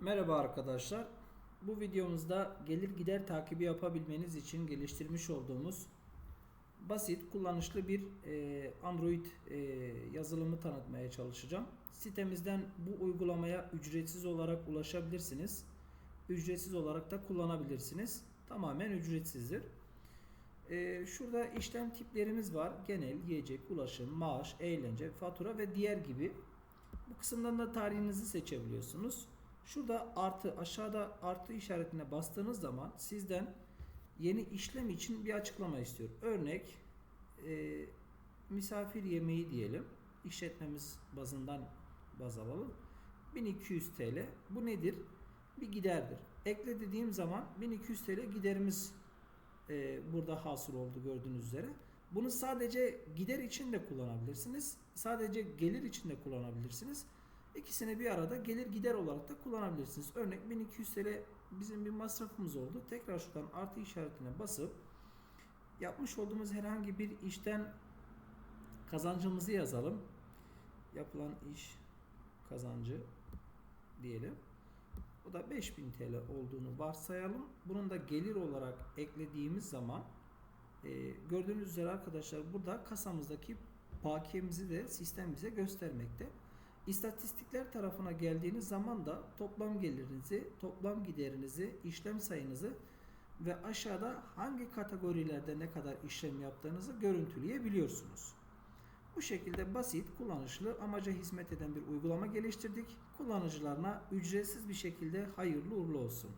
Merhaba arkadaşlar. Bu videomuzda gelir gider takibi yapabilmeniz için geliştirmiş olduğumuz basit, kullanışlı bir e, Android e, yazılımı tanıtmaya çalışacağım. Sitemizden bu uygulamaya ücretsiz olarak ulaşabilirsiniz. Ücretsiz olarak da kullanabilirsiniz. Tamamen ücretsizdir. E, şurada işlem tiplerimiz var. Genel, yiyecek, ulaşım, maaş, eğlence, fatura ve diğer gibi. Bu kısımdan da tarihinizi seçebiliyorsunuz. Şurada artı aşağıda artı işaretine bastığınız zaman sizden yeni işlem için bir açıklama istiyor. Örnek e, misafir yemeği diyelim. İşletmemiz bazından baz alalım. 1200 TL. Bu nedir? Bir giderdir. Ekle dediğim zaman 1200 TL giderimiz e, burada hasıl oldu gördüğünüz üzere. Bunu sadece gider için de kullanabilirsiniz. Sadece gelir için de kullanabilirsiniz. İkisini bir arada gelir gider olarak da kullanabilirsiniz. Örnek 1200 TL bizim bir masrafımız oldu. Tekrar şuradan artı işaretine basıp yapmış olduğumuz herhangi bir işten kazancımızı yazalım. Yapılan iş kazancı diyelim. Bu da 5000 TL olduğunu varsayalım. Bunun da gelir olarak eklediğimiz zaman e, gördüğünüz üzere arkadaşlar burada kasamızdaki bakiyemizi de sistem bize göstermekte. İstatistikler tarafına geldiğiniz zaman da toplam gelirinizi, toplam giderinizi, işlem sayınızı ve aşağıda hangi kategorilerde ne kadar işlem yaptığınızı görüntüleyebiliyorsunuz. Bu şekilde basit, kullanışlı, amaca hizmet eden bir uygulama geliştirdik. Kullanıcılarına ücretsiz bir şekilde hayırlı uğurlu olsun.